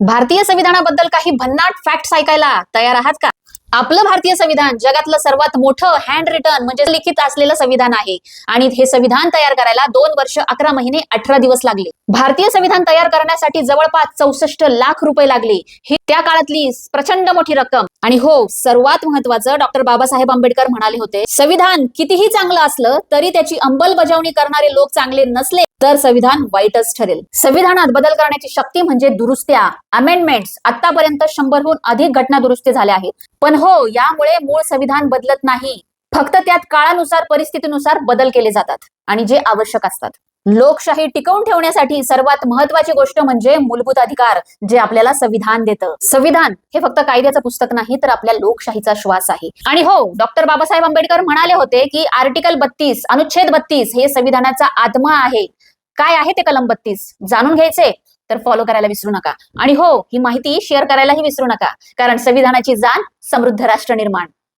भारतीय संविधानाबद्दल काही भन्नाट फॅक्ट्स ऐकायला तयार आहात का? आपलं भारतीय संविधान जगातलं सर्वात मोठं हँड रिटर्न म्हणजे लिखित असलेलं संविधान आहे. आणि हे संविधान तयार करायला दोन वर्ष अकरा महिने अठरा दिवस लागले. भारतीय संविधान तयार करण्यासाठी जवळपास चौसष्ट लाख रुपये लागले. ही त्या काळातली प्रचंड मोठी रक्कम. आणि हो सर्वात महत्वाचं डॉक्टर बाबासाहेब आंबेडकर म्हणाले होते संविधान कितीही चांगलं असलं तरी त्याची अंमलबजावणी करणारे लोक चांगले नसले तर संविधान वाईटच ठरेल. संविधानात बदल करण्याची शक्ती म्हणजे दुरुस्त्या. अमेंडमेंट्स आतापर्यंत शंभरहून अधिक घटना दुरुस्ती झाल्या आहेत. पण हो यामुळे मूळ संविधान बदलत नाही. फक्त त्यात काळानुसार परिस्थितीनुसार बदल केले जातात आणि जे आवश्यक असतात. लोकशाही टिकवून ठेवण्यासाठी सर्वात महत्वाची गोष्ट म्हणजे मूलभूत अधिकार जे आपल्याला संविधान देतं. संविधान हे फक्त कायद्याचं पुस्तक नाही तर आपल्या लोकशाहीचा श्वास आहे. आणि हो डॉक्टर बाबासाहेब आंबेडकर म्हणाले होते की आर्टिकल बत्तीस अनुच्छेद बत्तीस हे संविधानाचा आत्मा आहे. काय आहे ते कलम बत्तीस? जाणून घ्यायचे? तर फॉलो करायला विसरू नका. आणि हो ही माहिती शेअर करायलाही विसरू नका. कारण संविधानाची जाण समृद्ध राष्ट्र निर्माण.